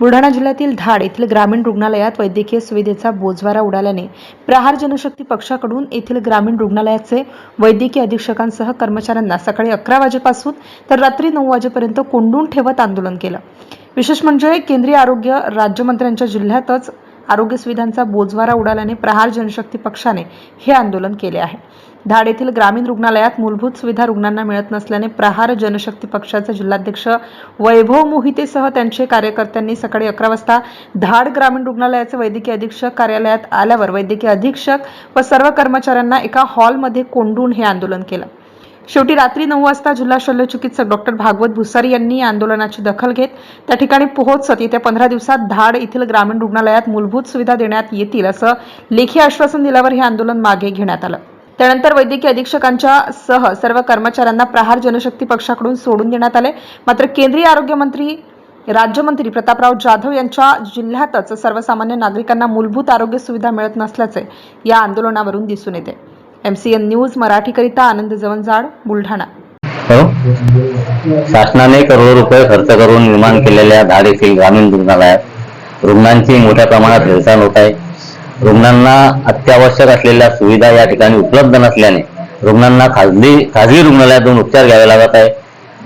बुलढाणा जिल्ह्यातील धाड येथील ग्रामीण रुग्णालयात वैद्यकीय सुविधेचा बोजवारा उडाल्याने प्रहार जनशक्ती पक्षाकडून येथील ग्रामीण रुग्णालयाचे वैद्यकीय अधीक्षकांसह कर्मचाऱ्यांना सकाळी अकरा वाजेपासून तर रात्री नऊ वाजेपर्यंत कोंडून ठेवत आंदोलन केलं. विशेष म्हणजे केंद्रीय आरोग्य राज्यमंत्र्यांच्या जिल्ह्यातच आरोग्य सुविधांचा बोजवारा उडाल्याने प्रहार जनशक्ती पक्षाने हे आंदोलन केले आहे. धाड येथील ग्रामीण रुग्णालयात मूलभूत सुविधा रुग्णांना मिळत नसल्याने प्रहार जनशक्ती पक्षाचे जिल्हाध्यक्ष वैभव मोहितेसह त्यांचे कार्यकर्त्यांनी सकाळी अकरा वाजता धाड ग्रामीण रुग्णालयाचे वैद्यकीय अधीक्षक कार्यालयात आल्यावर वैद्यकीय अधीक्षक व सर्व कर्मचाऱ्यांना एका हॉलमध्ये कोंडून हे आंदोलन केलं. शेवटी रात्री नऊ वाजता जिल्हा शल्यचिकित्सक डॉक्टर भागवत भुसारी यांनी आंदोलनाची दखल घेत त्या ठिकाणी पोहोचत येत्या पंधरा दिवसात धाड येथील ग्रामीण रुग्णालयात मूलभूत सुविधा देण्यात येतील असं लेखी आश्वासन दिल्यावर हे आंदोलन मागे घेण्यात आलं. त्यानंतर वैद्यकीय अधीक्षकांच्या सह सर्व कर्मचाऱ्यांना प्रहार जनशक्ती पक्षाकडून सोडून देण्यात आले. मात्र केंद्रीय आरोग्यमंत्री राज्यमंत्री प्रतापराव जाधव यांच्या जिल्ह्यातच सर्वसामान्य नागरिकांना मूलभूत आरोग्य सुविधा मिळत नसल्याचे या आंदोलनावरून दिसून येते. एमसीएन न्यूज मराठीकरिता आनंद जवंजाड बुलढाणा. शासनाने करोडो रुपये खर्च करून निर्माण केलेल्या धाड येथील ग्रामीण रुग्णालयात रुग्णांची मोठ्या प्रमाणात हेळसांड होत आहे. रुग्णांना अत्यावश्यक असलेल्या सुविधा या ठिकाणी उपलब्ध नसल्याने रुग्णांना खाजगी खाजगी रुग्णालयात उपचार घ्यावे लागत आहे.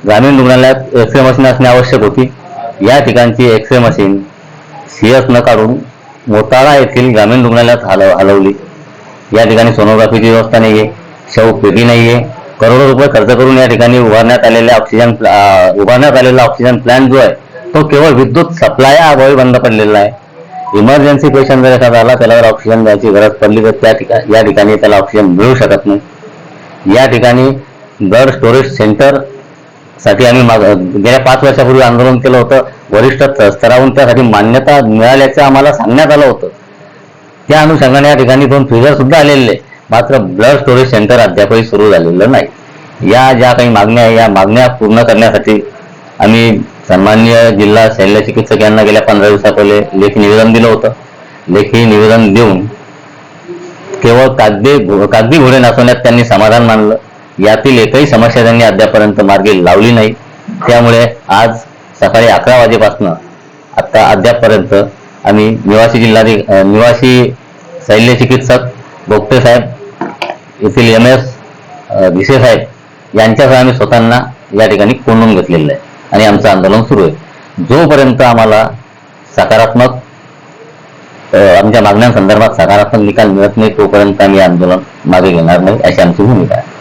ग्रामीण रुग्णालयात एक्स रे मशीन असणे आवश्यक होती. या ठिकाणची एक्स रे मशीन सीएस न काढून मोताळा येथील ग्रामीण रुग्णालयात हलव हलवली. या ठिकाणी सोनोग्राफीची व्यवस्था नाहीये शव पेटी नाहीये. करोडो रुपये खर्च करून या ठिकाणी उभारण्यात आलेल्या ऑक्सिजन उभारण्यात आलेला ऑक्सिजन प्लांट जो आहे तो केवळ विद्युत सप्लाय अभावी बंद पडलेला आहे. इमर्जन्सी पेशंट जर एखादा आला त्याला जर ऑक्सिजन द्यायची गरज पडली तर त्या ठिकाणी या ठिकाणी त्याला ऑक्सिजन मिळू शकत नाही. या ठिकाणी ब्लड स्टोरेज सेंटरसाठी आम्ही गेल्या पाच वर्षापूर्वी आंदोलन केलं होतं. वरिष्ठ स्तरावरून त्यासाठी मान्यता मिळाल्याचं आम्हाला सांगण्यात आलं होतं. त्या अनुषंगाने या ठिकाणी दोन फ्रीजर सुद्धा आलेले आहे. मात्र ब्लड स्टोरेज सेंटर अद्यापही सुरू झालेलं नाही. या ज्या काही मागण्या या मागण्या पूर्ण करण्यासाठी आम्ही सन्मान्य जिल्हा शल्य चिकित्सक यांना गेल्या पंधरा दिवसापहिले लेखी निवेदन दिलं होतं. लेखी निवेदन देऊन केवळ कागदी कागदी घोडे नाचवण्यात त्यांनी समाधान मानलं. यातील एकही समस्या त्यांनी अद्यापर्यंत मार्गी लावली नाही. त्यामुळे आज सकाळी अकरा वाजेपासून आता अद्यापपर्यंत आम्ही निवासी जिल्हाधिक निवासी शल्य चिकित्सक बोगटे साहेब येथील एम एस भिसे साहेब यांच्यासह आम्ही स्वतःना या ठिकाणी कोंडून घेतलेलं आहे आणि आमचं आंदोलन सुरू आहे. जोपर्यंत आम्हाला सकारात्मक आमच्या मागण्यांसंदर्भात सकारात्मक निकाल मिळत नाही तोपर्यंत आम्ही आंदोलन मागे घेणार नाही अशी आमची भूमिका आहे.